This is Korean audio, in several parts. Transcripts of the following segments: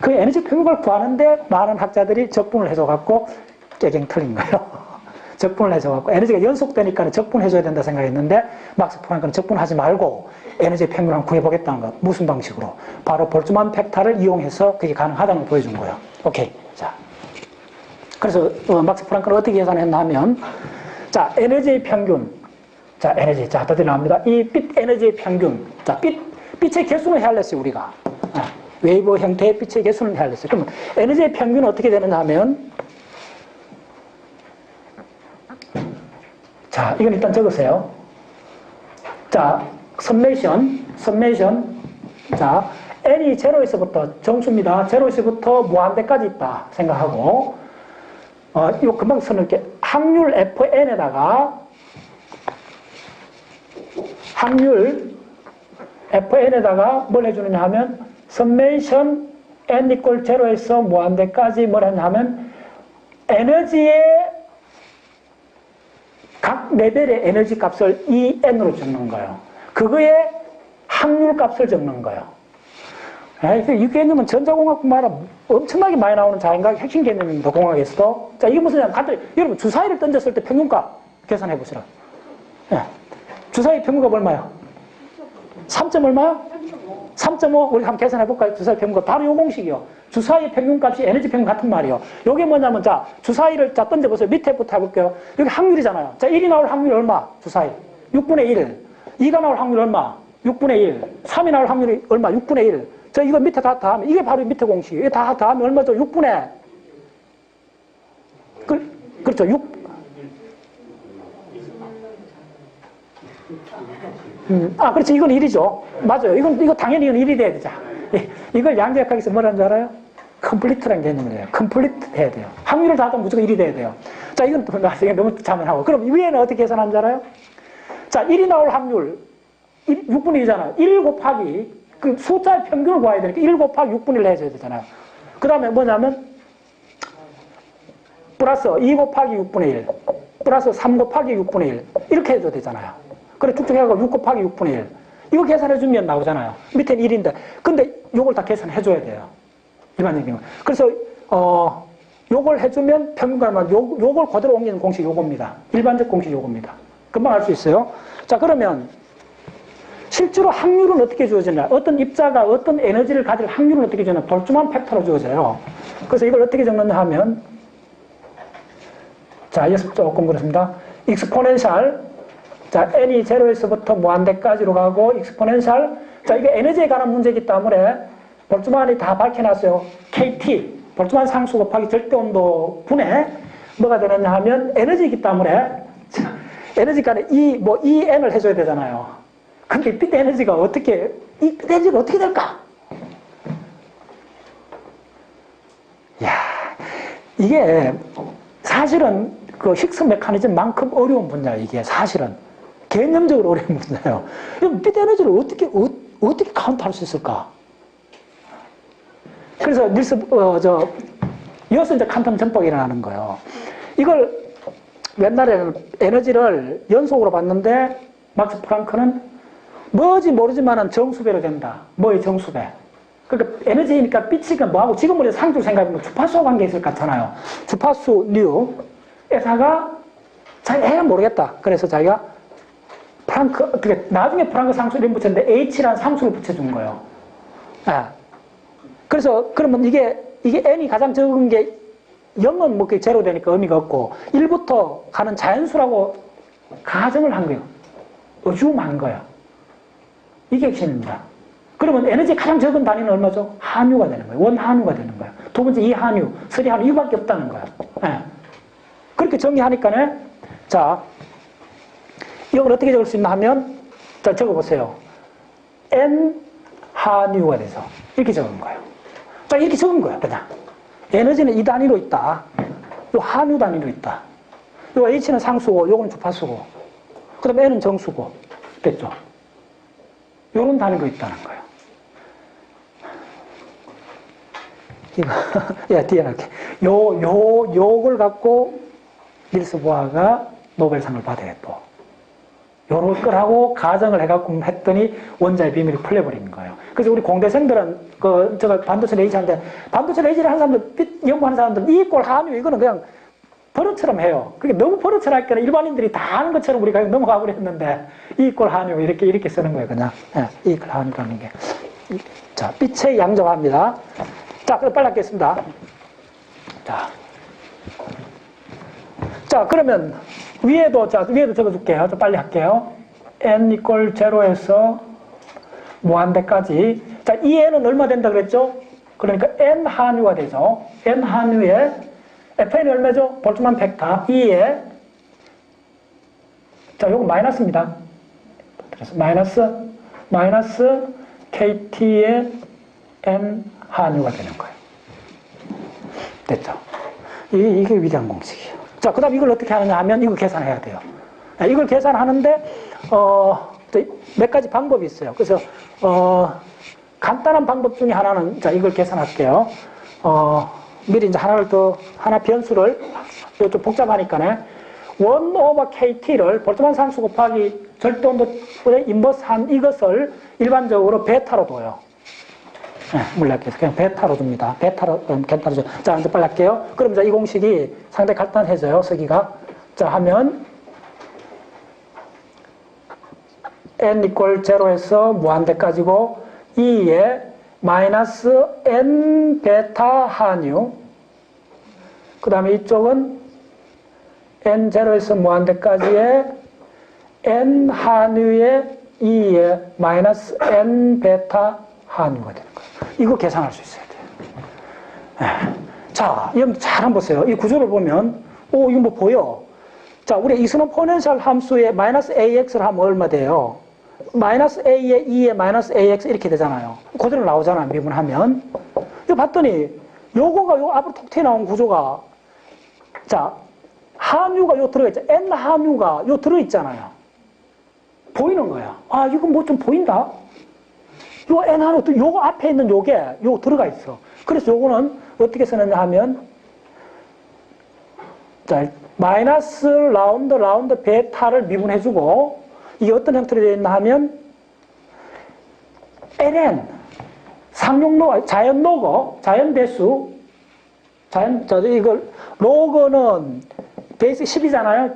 그 에너지 평균을 구하는데 많은 학자들이 적분을 해줘갖고 깨갱 틀린 거예요. 적분을 해줘갖고 에너지가 연속되니까 적분 해줘야 된다 생각했는데 막스 프랑크는 적분하지 말고 에너지 평균을 구해보겠다는 거. 무슨 방식으로? 바로 볼츠만 팩타를 이용해서 그게 가능하다는 걸 보여준 거예요. 오케이. 자. 그래서 어, 막스 프랑크는 어떻게 계산했나 하면 자, 에너지의 평균. 자, 에너지. 자, 다들 나옵니다. 이 빛 에너지의 평균. 자, 빛, 빛의 개수는 헤알렸어요, 우리가. 아, 웨이브 형태의 빛의 개수는 헤알렸어요. 그러면 에너지의 평균은 어떻게 되느냐 하면 자, 이건 일단 적으세요. 자, 썸메이션, 썸메이션. 자, n이 제로에서부터 정수입니다. 제로에서부터 무한대까지 있다 생각하고 어, 이거 금방 써놓을게. 확률 fn에다가 확률 fn에다가 뭘 해주느냐 하면 썸메이션 n 이꼴 제로에서 무한대까지 뭘 했냐 하면 에너지의 각 레벨의 에너지 값을 EN으로 적는 거예요. 그거의 확률 값을 적는 거예요. 이 개념은 전자공학뿐만 아니라 엄청나게 많이 나오는 자연과학 핵심 개념입니다. 공학에서도. 자, 이게 무슨, 간단히, 여러분, 주사위를 던졌을 때 평균값 계산해 보시라. 예. 주사위 평균값 얼마야? 3점 얼마야? 3.5. 우리 한번 계산해 볼까요? 주사위 평균값. 바로 요 공식이요. 주사위 평균값이 에너지 평균 같은 말이요. 요게 뭐냐면, 자, 주사위를 자, 던져 보세요. 밑에부터 해 볼게요. 여기 확률이잖아요. 자, 1이 나올 확률이 얼마? 주사위. 6분의 1. 2가 나올 확률이 얼마? 6분의 1. 3이 나올 확률이 얼마? 6분의 1. 저 이거 밑에 다 더하면 이게 바로 밑에 공식이에요. 다 더하면 얼마죠? 6분의 그, 그렇죠. 6 음, 아, 그렇지. 이건 1이죠. 맞아요. 이건, 이거 당연히 이건 1이 돼야 되죠. 이걸 양자역학에서 뭐라는 줄 알아요? 컴플리트라는 개념이에요. 컴플리트 해야 돼요. 확률을 다 하면 무조건 1이 돼야 돼요. 자, 이건 나중에 너무 자문하고. 그럼 위에는 어떻게 계산하는 줄 알아요? 자, 1이 나올 확률. 1, 6분의 2잖아요. 1 곱하기 그 숫자의 평균을 구해야 되니까 1 곱하기 6분의 1을 해줘야 되잖아요. 그 다음에 뭐냐면 플러스 2 곱하기 6분의 1 플러스 3 곱하기 6분의 1 이렇게 해줘야 되잖아요. 그래 쭉쭉 해가지고 6 곱하기 6분의 1 이거 계산해주면 나오잖아요. 밑에는 1인데 근데 요걸 다 계산해줘야 돼요. 일반적인 그래서 어 요걸 해주면 평균값만 요, 요걸 그대로 옮기는 공식 요겁니다. 일반적 공식 요겁니다. 금방 알 수 있어요. 자 그러면 실제로 확률은 어떻게 주어지냐? 어떤 입자가 어떤 에너지를 가질 확률은 어떻게 주냐? 볼츠만 팩터로 주어져요. 그래서 이걸 어떻게 적느냐 하면 자, 여기서 조금 그렇습니다. 익스포넨셜 자, n이 제로에서부터 무한대까지로 가고 익스포넨셜 자, 이게 에너지에 관한 문제이기 때문에 볼츠만이 다 밝혀놨어요. KT 볼츠만 상수 곱하기 절대 온도 분의 뭐가 되느냐 하면 에너지이기 때문에 에너지가 E, 뭐 EN을 해줘야 되잖아요. 근데 빛 에너지가 어떻게, 이 빛 에너지가 어떻게 될까? 야 이게 사실은 그 힉스 메커니즘만큼 어려운 분야예요, 이게 사실은. 개념적으로 어려운 분야예요. 빛 에너지를 어떻게, 어, 어떻게 카운트할 수 있을까? 그래서 닐스, 어, 저, 이어서 이제 칸텀 전법이 일어나는 거예요. 이걸 옛날에는 에너지를 연속으로 봤는데, 막스 프랑크는 뭐지 모르지만은 정수배로 된다. 뭐의 정수배. 그러니까 에너지니까 빛이 뭐하고 지금 우리 상주 생각하면 주파수 관계 있을 것 같잖아요. 주파수 뉴에다가 잘 모르겠다. 그래서 자기가 프랑크, 어떻게 나중에 프랑크 상수 이름 붙였는데 H라는 상수를 붙여준 거예요. 아. 그래서 그러면 이게 이게 n이 가장 적은 게 0은 뭐 제로 되니까 의미가 없고 1부터 가는 자연수라고 가정을 한 거예요. 어줌한 거예요. 이게 핵심입니다. 그러면 에너지 가장 적은 단위는 얼마죠? 한유가 되는 거예요. 원한유가 되는 거예요. 두 번째 이한유, 서리한유 이거밖에 없다는 거예요. 네. 그렇게 정리하니까는 자 이걸 어떻게 적을 수 있나 하면 자 적어보세요. N 한유가 돼서 이렇게 적은 거예요. 자 이렇게 적은 거예요. 그냥 에너지는 이 단위로 있다. 요 한유 단위로 있다. 요 H는 상수고 요거는 주파수고 그 다음에 N은 정수고 됐죠? 요런 단위로 있다는 거예요. 이거, 야, 뒤에 할게. 요, 요, 요걸 갖고 닐스 보아가 노벨상을 받아야 또. 요럴 거라고 가정을 해갖고 했더니 원자의 비밀이 풀려버리는 거예요. 그래서 우리 공대생들은 그 제가 반도체 레이지 하는데 반도체 레이지를 하는 사람들 삐- 연구하는 사람들 이꼴 한유 이거는 그냥 버릇처럼 해요. 그게 너무 버릇처럼 하니까 일반인들이 다 아는 것처럼 우리가 넘어가 버렸는데 이꼴 한유 이렇게 이렇게 쓰는 거예요. 그냥 예, 이꼴 한유라는 게. 이- 자 빛의 양조합니다. 자 그럼 빨리 하겠습니다. 자. 자, 그러면 위에도, 자, 위에도 적어줄게요. 좀 빨리 할게요. n 이퀄 제로에서 무한대까지. 자, 이 n은 얼마 된다 그랬죠? 그러니까 n 한유가 되죠. n 한유에 fn이 얼마죠? 볼트만 벡터 2에 자, 요거 마이너스입니다. 그래서 마이너스 마이너스 kt의 n 한유가 되는 거예요. 됐죠? 이, 이게 위대한 공식이에요. 자, 그 다음 이걸 어떻게 하느냐 하면 이거 계산해야 돼요. 아, 이걸 계산하는데, 어, 또몇 가지 방법이 있어요. 그래서, 어, 간단한 방법 중에 하나는, 자, 이걸 계산할게요. 어, 미리 이제 하나를 더, 하나 변수를, 좀 복잡하니까네. 1 오버 KT를 볼트만 상수 곱하기 절대 온도의 인버스 한 이것을 일반적으로 베타로 둬요. 네, 물리학에서 그냥 베타로 둡니다. 베타로, 음, 베타로 줘. 자, 이제 빨리 할게요. 그럼 이제 이 공식이 상당히 간단해져요, 쓰기가. 자, 하면 n 이퀄 제로에서 무한대까지고 2에 마이너스 n 베타 한유 그 다음에 이쪽은 n 제로에서 무한대까지의 n 한유의 2에 마이너스 n 베타 한유가 되는 거예요. 이거 계산할 수 있어야 돼요. 예. 자, 여러분 잘 한번 보세요. 이 구조를 보면, 오, 이거 뭐 보여? 자, 우리 이스노 포넨셜 함수에 마이너스 AX를 하면 얼마 돼요? 마이너스 A에 2에 마이너스 AX 이렇게 되잖아요. 그대로 나오잖아, 미분하면. 이거 봤더니, 요거가 요 앞으로 톡 튀어 나온 구조가, 자, 함유가 요 들어있죠. N 함유가 요 들어있잖아요. 보이는 거야. 아, 이거 뭐 좀 보인다? 요 N 하나, 또 요거 앞에 있는 요게 요 들어가 있어. 그래서 요거는 어떻게 쓰느냐 하면, 자, 마이너스 라운드 라운드 베타를 미분해주고, 이게 어떤 형태로 되어 있나 하면, ln, 상용 로, 자연 로거, 자연 배수, 자연, 저, 이걸, 로그는 베이스 10이잖아요.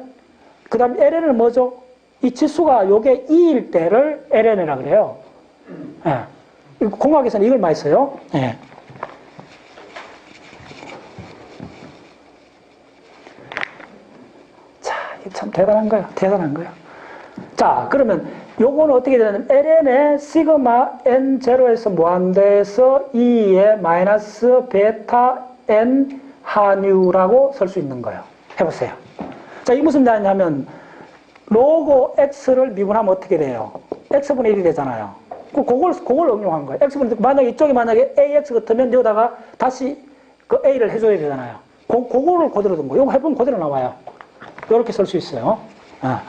그 다음 ln은 뭐죠? 이 치수가 요게 2일 때를 ln이라 그래요. 예. 공학에서는 이걸 많이 써요. 예. 자, 이게 참 대단한 거야. 대단한 거야. 자, 그러면 요거는 어떻게 되냐면 ln의 시그마 n0에서 무한대에서 2의 마이너스 베타 n 한유라고 쓸 수 있는 거예요. 해보세요. 자, 이 무슨 말이냐면 로고 x를 미분하면 어떻게 돼요? x분의 1이 되잖아요. 그- 그걸, 그걸 응용한 거예요. x분의, 만약에 이쪽이 만약에 ax 같으면 여기다가 다시 그 a를 해줘야 되잖아요. 그, 그거를 그대로 둔 거예요. 이거 해보면 그대로 나와요. 이렇게 쓸 수 있어요. 아.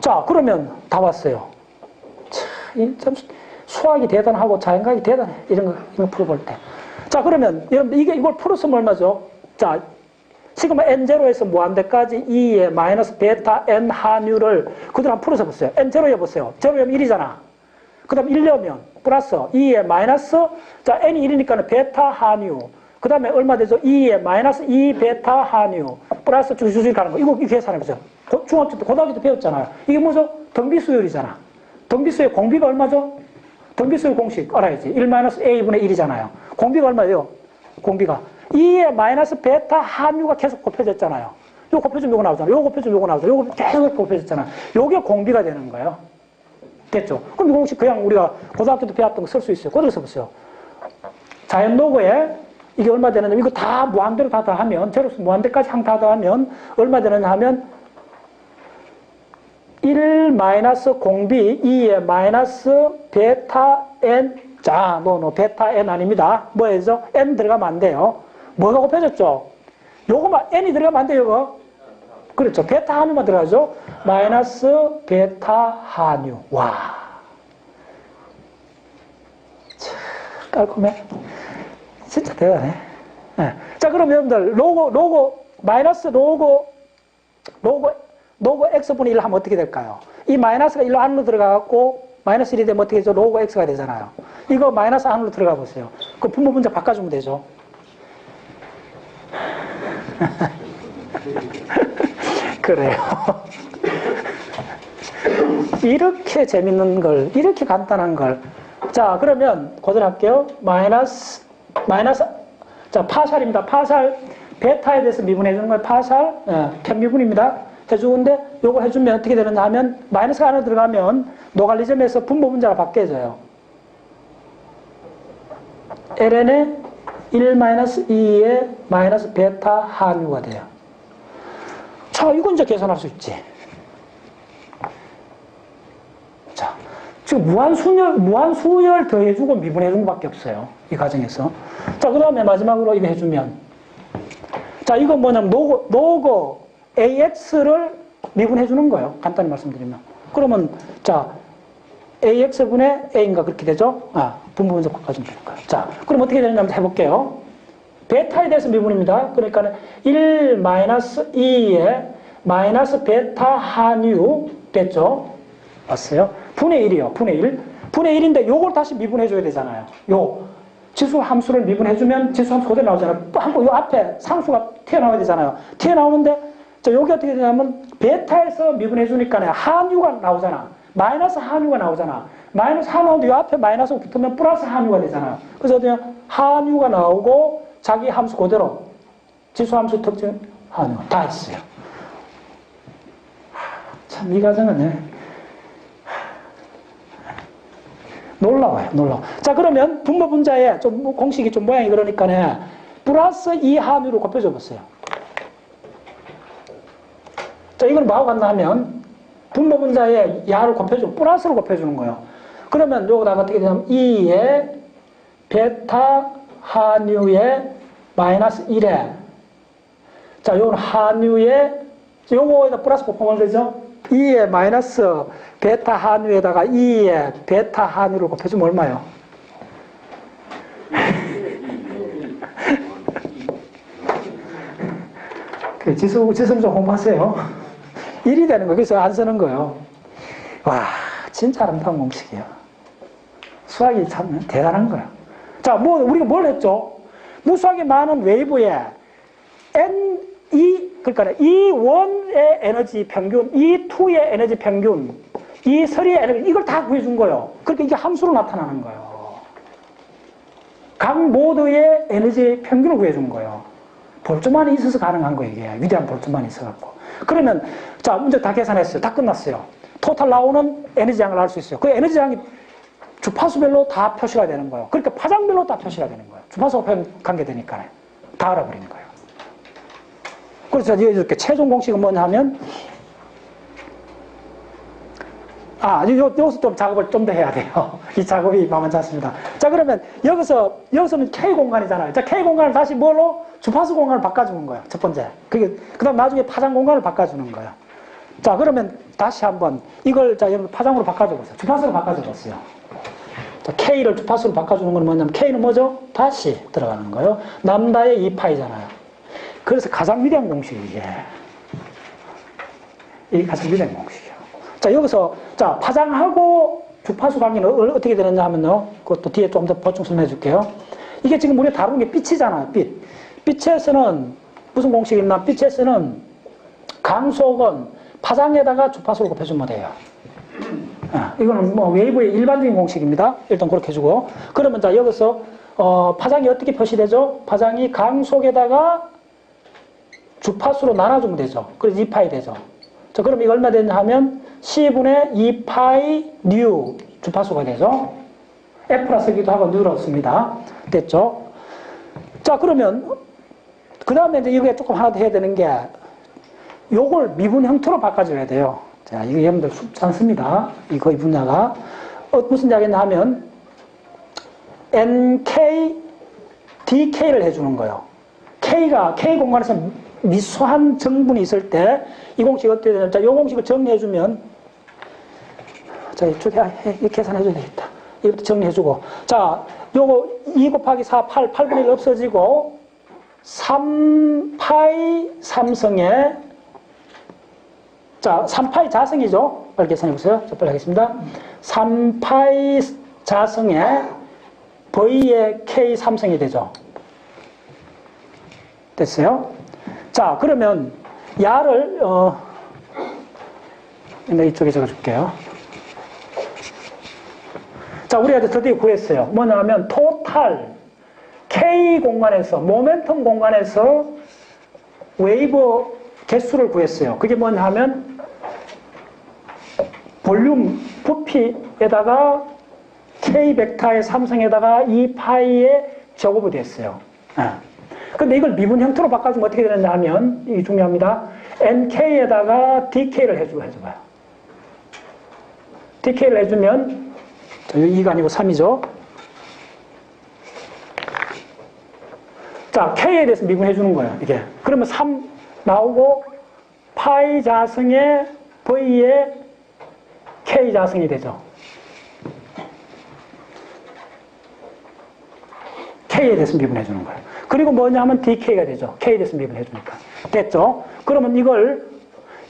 자, 그러면 다 왔어요. 참, 이참 수학이 대단하고 자연과학이 대단해. 이런 거, 이런 거 풀어볼 때. 자, 그러면 이게 이걸 풀었으면 얼마죠? 자, 시그마 n0에서 무한대까지 2의 마이너스 베타 n 한유를 그대로 한번 풀어서 보세요. n0 해보세요. 0이면 1이잖아. 그 다음 1려면 플러스 2의 마이너스 자 n이 1이니까 베타 한유 그 다음에 얼마 되죠? 2의 마이너스 2 베타 한유 플러스 쭉쭉쭉 가는 거 이거 계산해보세요. 고- 중학교 때 고등학교 때 배웠잖아요. 이게 뭐죠? 등비수열이잖아. 등비수열 공비가 얼마죠? 등비수열 공식 알아야지. 1 마이너스 a분의 1이잖아요. 공비가 얼마예요? 공비가 2의 마이너스 베타 함유가 계속 곱해졌잖아요. 요 곱해주면 요거 나오잖아요. 요 곱해주면 요거 나오잖아요. 요거 계속 곱해졌잖아요. 요게 공비가 되는 거예요. 됐죠? 그럼 이 공식 그냥 우리가 고등학교 때 배웠던 거 쓸 수 있어요. 그대로 써보세요. 자연 로고에 이게 얼마 되느냐 이거 다 무한대로 다 더하면 제로스 무한대까지 항 다 더하면 얼마 되느냐 하면 1 마이너스 공비 2의 마이너스 베타 n 자, 뭐, 뭐, 베타 n 아닙니다. 뭐예요? n 들어가면 안 돼요. 뭐가 곱해졌죠? 요거만 n이 들어가면 안 돼요, 이거. 그렇죠. 베타 한유만 들어가죠. 마이너스 베타 한유. 와. 참, 깔끔해. 진짜 대단해. 예. 자, 그럼 여러분들, 로고, 로고, 마이너스 로고, 로고, 로그 x분의 1 하면 어떻게 될까요? 이 마이너스가 1로 안으로 들어가갖고 마이너스 1이 되면 어떻게 되죠? 로그 x가 되잖아요. 이거 마이너스 안으로 들어가 보세요. 그 분모 분자 바꿔주면 되죠. 그래요. 이렇게 재밌는 걸, 이렇게 간단한 걸. 자, 그러면 고전할게요. 마이너스, 마이너스, 자, 파샬입니다. 파샬, 베타에 대해서 미분해 주는 거예요. 파샬, 예, 편미분입니다. 해주는데, 요거 해주면 어떻게 되느냐 하면, 마이너스가 안으로 들어가면, 노갈리점에서 분모 분자가 바뀌어져요. ln의 1-2의 마이너스 베타 한유가 돼요. 자, 이건 이제 계산할 수 있지. 자, 지금 무한수열, 무한수열 더해주고 미분해준 것밖에 없어요. 이 과정에서. 자, 그 다음에 마지막으로 이거 해주면. 자, 이건 뭐냐면, 노고, 노고 AX를 미분해주는 거예요. 간단히 말씀드리면. 그러면, 자, AX분의 A인가 그렇게 되죠? 아, 바꿔주면 되는 거예요. 자, 그럼 어떻게 되느냐 한번 해볼게요. 베타에 대해서 미분입니다. 그러니까 1 마이너스 2의 마이너스 베타 한유 됐죠? 왔어요? 분의 1이요. 분의 1. 분의 1인데 요걸 다시 미분해줘야 되잖아요. 요 지수 함수를 미분해주면 지수 함수 그대로 나오잖아요. 또한번 요 앞에 상수가 튀어나와야 되잖아요. 튀어나오는데 자 여기 어떻게 되냐면 베타에서 미분해주니까 한유가 나오잖아. 마이너스 한유가 나오잖아. 마이너스 한유 나오는데 요 앞에 마이너스가 붙으면 플러스 한유가 되잖아요. 그래서 어떻게 한유가 나오고 자기 함수 그대로 지수 함수 특징 한유 다 있어요. 참 이 과정은 네. 놀라워요, 놀라워. 자, 그러면 분모 분자의 좀 공식이 좀 모양이 그러니까 플러스 2 한유로 곱해줘 보세요. 자, 이걸 뭐하고 같나 하면 분모 분자의 야를 곱해주고 플러스로 곱해주는 거예요. 그러면 요거다가 어떻게 되냐면 2의 베타 한유의 마이너스 1에 자, 요건 한유의 요거에다 플러스 곱하면 되죠? 2의 마이너스 베타 한유에다가 2의 베타 한유를 곱해주면 얼마요? 그 지수, 지수 좀 공부하세요. 1이 되는 거, 그래서 안 쓰는 거예요. 와, 진짜 아름다운 공식이야. 수학이 참 대단한 거야. 자, 뭐, 우리가 뭘 했죠? 무수하게 많은 웨이브에 N, E, 그러니까 E1의 에너지 평균, E2의 에너지 평균, E3의 에너지, 이걸 다 구해준 거예요. 그러니까 이게 함수로 나타나는 거예요. 각 모드의 에너지 평균을 구해준 거예요. 볼트만이 있어서 가능한 거예요, 이게. 위대한 볼트만이 있어갖고. 그러면, 자, 문제 다 계산했어요. 다 끝났어요. 토탈 나오는 에너지 양을 알 수 있어요. 그 에너지 양이 주파수별로 다 표시가 되는 거예요. 그러니까 파장별로 다 표시가 되는 거예요. 주파수가 관계되니까. 다 알아버리는 거예요. 그래서 이렇게 최종 공식은 뭐냐 하면, 아, 요, 여기서 좀 작업을 좀 더 해야 돼요. 이 작업이 만만치 않습니다. 자, 그러면 여기서, 여기서는 K 공간이잖아요. 자, K 공간을 다시 뭘로? 주파수 공간을 바꿔주는 거예요. 첫 번째. 그게, 그 다음 나중에 파장 공간을 바꿔주는 거예요. 자, 그러면 다시 한번 이걸, 자, 여러분 파장으로 바꿔줘 보세요. 주파수로 바꿔줘 보세요. 자, K를 주파수로 바꿔주는 건 뭐냐면 K는 뭐죠? 다시 들어가는 거예요. 남다의 2파이잖아요. 그래서 가장 위대한 공식이 이게. 이게 가장 위대한 공식이에요. 자, 여기서, 자, 파장하고 주파수 관계는 어- 어떻게 되느냐 하면요. 그것도 뒤에 좀 더 보충 설명해 줄게요. 이게 지금 우리가 다루는 게 빛이잖아요, 빛. 빛에서는, 무슨 공식이 있나? 빛에서는 강속은 파장에다가 주파수를 곱해주면 돼요. 아, 이거는 뭐 웨이브의 일반적인 공식입니다. 일단 그렇게 해주고. 그러면 자, 여기서, 어, 파장이 어떻게 표시되죠? 파장이 강속에다가 주파수로 나눠주면 되죠. 그래서 2파이 되죠. 자, 그럼 이거 얼마 되냐 하면 C분의 2파이 뉴 주파수가 되죠. F라 쓰기도 하고 씁니다. 됐죠? 자, 그러면 그 다음에 이제 이게 조금 하나 더 해야 되는 게 요걸 미분 형태로 바꿔줘야 돼요. 자, 이거 여러분들 쉽지 않습니다. 이거 이 분야가. 어, 무슨 이야기냐 하면 NK, DK를 해주는 거예요. K가, K 공간에서 미수한 정분이 있을 때 이 공식 어떻게 되냐면, 자, 이 공식을 정리해주면, 자, 이쪽에 이렇게 계산해줘야 되겠다. 이것도 정리해주고. 자, 요거 2 곱하기 4, 8, 8분의 1 없어지고, 3파이 삼성의 자, 3파이 자성이죠? 빨리 계산해 보세요. 자, 빨리 하겠습니다. 3파이 자성에 V의 K 삼성이 되죠. 됐어요? 자, 그러면 야를 어, 이쪽에 적어줄게요. 자, 우리가 이제 드디어 구했어요. 뭐냐면 토탈 K 공간에서 모멘텀 공간에서 웨이브 개수를 구했어요. 그게 뭐냐 하면 볼륨 부피에다가 K 벡터의 삼성에다가 이 파이의 제곱이 됐어요. 예. 근데 이걸 미분 형태로 바꿔주면 어떻게 되느냐 하면, 이게 중요합니다. NK에다가 DK를 해주고 해줘봐요. DK를 해주면, 자, 2가 아니고 3이죠. 자, K에 대해서 미분해 주는 거예요, 이게. 그러면 3 나오고, 파이 자성의 V의 K 자성이 되죠. K에 대해서 미분해 주는 거예요. 그리고 뭐냐 하면 DK가 되죠. K에 대해서 미분해 주니까. 됐죠? 그러면 이걸,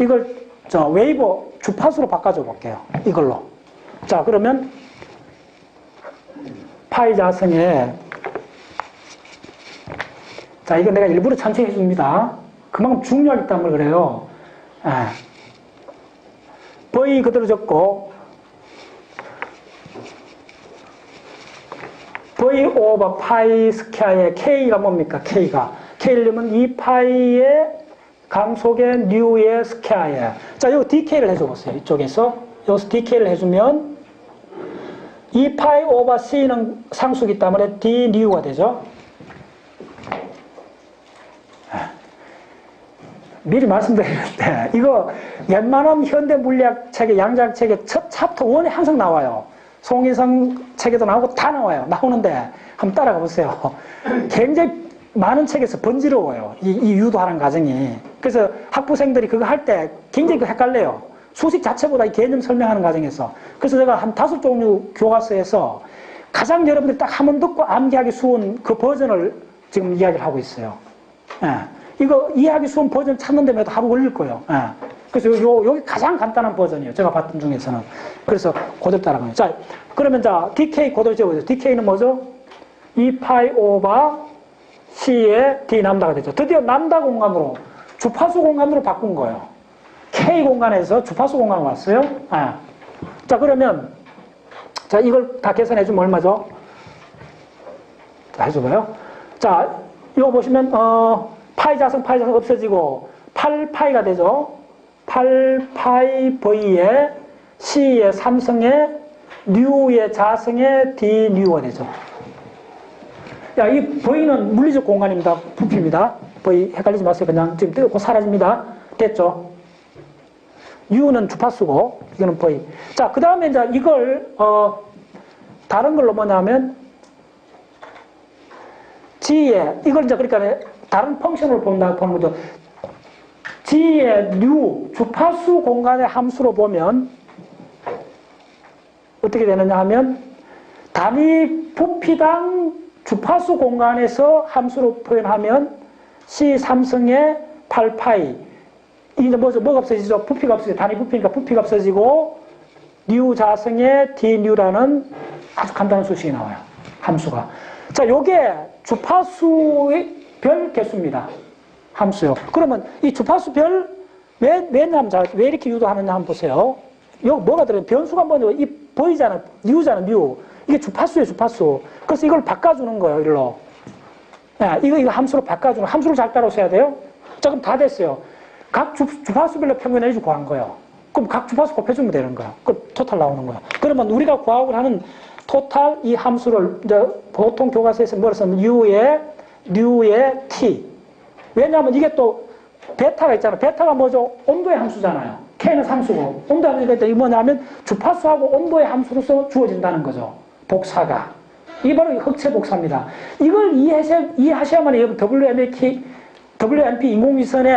이걸, 저, 웨이버 주파수로 바꿔줘 볼게요. 이걸로. 자, 그러면, 파이 자성에, 자, 이거 내가 일부러 천천히 해줍니다. 그만큼 중요하기 때문에 그래요. 예. V 그대로 적고, V 오버 파이 스퀘어의 K가 뭡니까? K가. K려면 2파이의 감속의 뉴의 스퀘어에. 자, 여기 DK를 해줘 보세요. 이쪽에서. 여기서 DK를 해주면 2파이 오버 C는 상수기 때문에 D 뉴가 되죠. 미리 말씀드리는데 이거 웬만한 현대 물리학 책의 양자학 책의 첫 챕터 1에 항상 나와요. 송희성 책에도 나오고 다 나와요. 나오는데 한번 따라가 보세요. 굉장히 많은 책에서 번지러워요. 이, 이 유도하는 과정이. 그래서 학부생들이 그거 할 때 굉장히 그 헷갈려요. 수식 자체보다 이 개념 설명하는 과정에서. 그래서 제가 한 다섯 종류 교과서에서 가장 여러분들이 딱한 번 듣고 암기하기 쉬운 그 버전을 지금 이야기를 하고 있어요. 예. 이거 이해하기 쉬운 버전 찾는 데면 하루 걸릴 거예요. 예. 그래서 요, 여기 가장 간단한 버전이에요. 제가 봤던 중에서는. 그래서 그대로 따라가요. 자, 그러면 자, DK 그대로 적어요. DK는 뭐죠? 2파이 오바 C의 D 남다가 되죠. 드디어 남다 공간으로, 주파수 공간으로 바꾼 거예요. K 공간에서 주파수 공간으로 왔어요. 예. 자, 그러면, 자, 이걸 다 계산해 주면 얼마죠? 자, 해줘봐요. 자, 이거 보시면, 어, 파이 자성, 파이 자성 없어지고, 8파이가 되죠. 8파이 V의 C의 삼성의 뉴의 자성의 D 뉴가 되죠. 야, 이 V는 물리적 공간입니다. 부피입니다. V 헷갈리지 마세요. 그냥 지금 뜨고 사라집니다. 됐죠? U는 주파수고, 이거는 V. 자, 그 다음에 이제 이걸, 어, 다른 걸로 뭐냐면, G에, 이걸 이제 그러니까 다른 펑션으로 본다, 보는 거죠. G의 뉴, 주파수 공간의 함수로 보면, 어떻게 되느냐 하면, 단위 부피당 주파수 공간에서 함수로 표현하면, C 삼성의 8파이, 이제 뭐죠? 뭐가 없어지죠? 부피가 없어지죠. 단위 부피니까 부피가 없어지고, 뉴 자성의 D 뉴라는 아주 간단한 수식이 나와요. 함수가. 자, 요게 주파수의 별 개수입니다. 함수요. 그러면 이 주파수 별, 왜, 왜냐면, 자, 왜 이렇게 유도하느냐 한번 보세요. 요, 뭐가 들어요? 변수가 뭐냐? 이, 보이잖아. 뉴잖아, 뉴. 이게 주파수예요, 주파수. 그래서 이걸 바꿔주는 거예요, 이리로. 야, 이거, 이거 함수로 바꿔주는, 함수를 잘 따라오셔야 돼요. 자, 그럼 다 됐어요. 각 주, 주파수별로 평균 에이 구한 거예요. 그럼 각 주파수 곱해주면 되는 거야. 그 토탈 나오는 거야. 그러면 우리가 구하고 하는 토탈 이 함수를 이제 보통 교과서에서 뭐라 쓰면 U의 뉴의 T. 왜냐하면 이게 또 베타가 있잖아. 베타가 뭐죠? 온도의 함수잖아요. K는 상수고 온도 함수가. 이게 뭐냐면 주파수하고 온도의 함수로서 주어진다는 거죠. 복사가. 이게 바로 흑체 복사입니다. 이걸 이해하셔, 이해하셔야만 WMP, WMP 인공위성에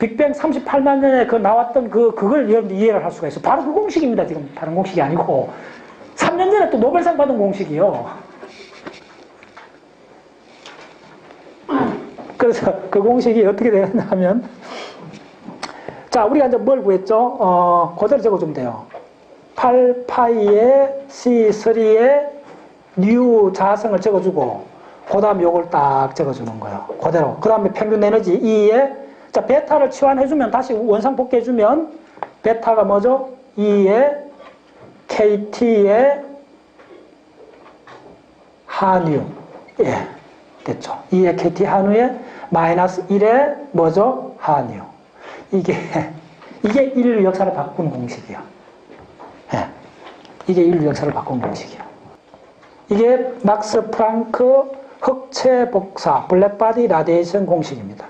빅뱅 38만 년에 그 나왔던 그, 그걸 여러분들 이해를 할 수가 있어요. 바로 그 공식입니다. 지금 다른 공식이 아니고. 3년 전에 또 노벨상 받은 공식이요. 그래서 그 공식이 어떻게 되느냐 하면, 자, 우리가 이제 뭘 구했죠? 어, 그대로 적어주면 돼요. 8파이에 C3의 뉴 자성을 적어주고, 그 다음 요걸 딱 적어주는 거예요. 그대로. 그 다음에 평균 에너지 2에, 자, 베타를 치환해주면 다시 원상 복귀해주면, 베타가 뭐죠? 2에 KT의 한유. 예. 됐죠. 2의 KT 한유에 마이너스 1의 뭐죠? 한유. 이게, 이게 인류 역사를 바꾸는 공식이야. 예. 이게 인류 역사를 바꾸는 공식이야. 이게 막스 프랑크 흑체 복사 블랙바디 라디에이션 공식입니다.